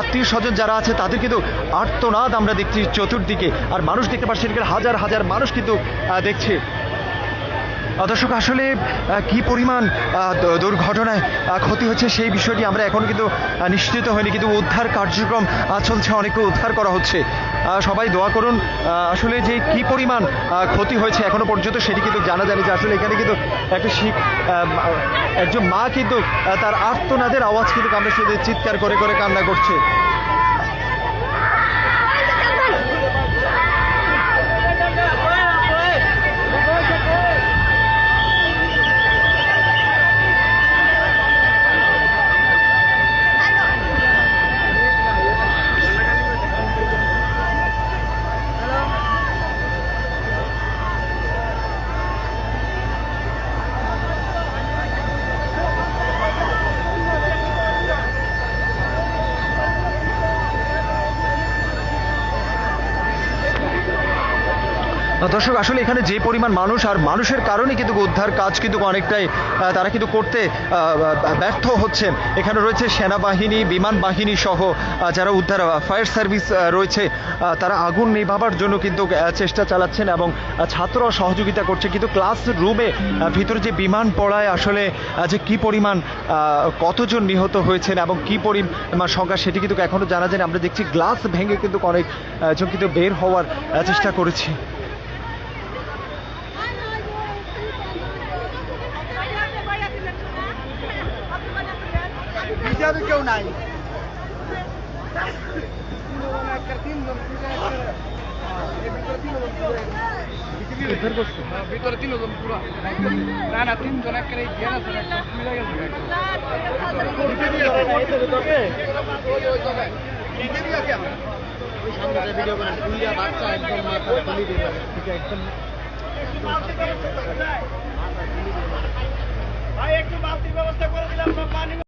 আত্মীয় স্বজন যারা আছে, তাদের কিন্তু আর্তনাদ আমরা দেখছি চতুর্দিকে। আর মানুষ দেখতে পাচ্ছি হাজার হাজার মানুষ কিন্তু দেখছে। দর্শক, আসলে কি পরিমাণ দুর্ঘটনায় ক্ষতি হচ্ছে সেই বিষয়টি আমরা এখনও কিন্তু নিশ্চিত হয়নি। কিন্তু উদ্ধার কার্যক্রম চলছে অনেকে উদ্ধার করা হচ্ছে। সবাই দোয়া করুন আসলে যে কি পরিমাণ ক্ষতি হয়েছে এখনও পর্যন্ত সেটি কিন্তু জানা যায়নি যে আসলে এখানে কিন্তু একটা শিখ একজন মা কিন্তু তার আর্তনাদের আওয়াজ কিন্তু আমরা শুধু চিৎকার করে করে কান্না করছে। দর্শক আসলে এখানে যে পরিমাণ মানুষ আর মানুষের কারণে কিন্তু উদ্ধার কাজ কিন্তু অনেকটাই তারা কিন্তু করতে ব্যর্থ হচ্ছেন এখানে রয়েছে সেনাবাহিনী বিমান বাহিনী সহ যারা উদ্ধার ফায়ার সার্ভিস রয়েছে তারা আগুন নেভাবার জন্য কিন্তু চেষ্টা চালাচ্ছেন এবং আহ, ছাত্ররা সহযোগিতা করছে। কিন্তু ক্লাস রুমে ভিতরে যে বিমান পড়ায় আসলে যে কি পরিমাণ কতজন নিহত হয়েছেন এবং কি পরিমাণ সংখ্যা সেটি কিন্তু এখনও জানা যায়। আমরা দেখছি গ্লাস ভেঙে কিন্তু অনেক আহ, কিন্তু বের হওয়ার চেষ্টা করেছি। হিসাবে কেউ নাই ভিতরে তিনজন পুরো না না তিনজন একেবারে জ্ঞান আছে ভাই, একটু ব্যবস্থা করে দিলাম পানি